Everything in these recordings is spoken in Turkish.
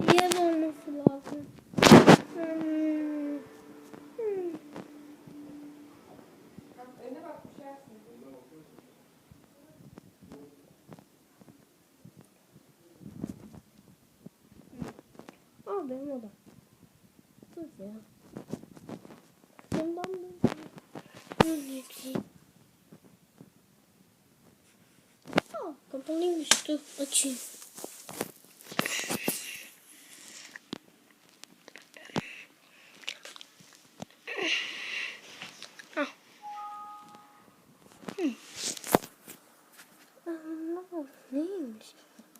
Bir yer olması lazım. Hmm. Hmm. Al benim odam. Dur ya. Bundan da Şunu yükleyeyim. Aa, kapalıymış. Dur açayım.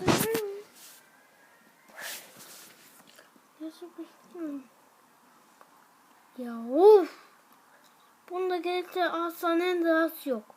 Arkadaşım. Nasıl bekliyorum? Ya of. Bunda gerçekten hastanenin dahası yok.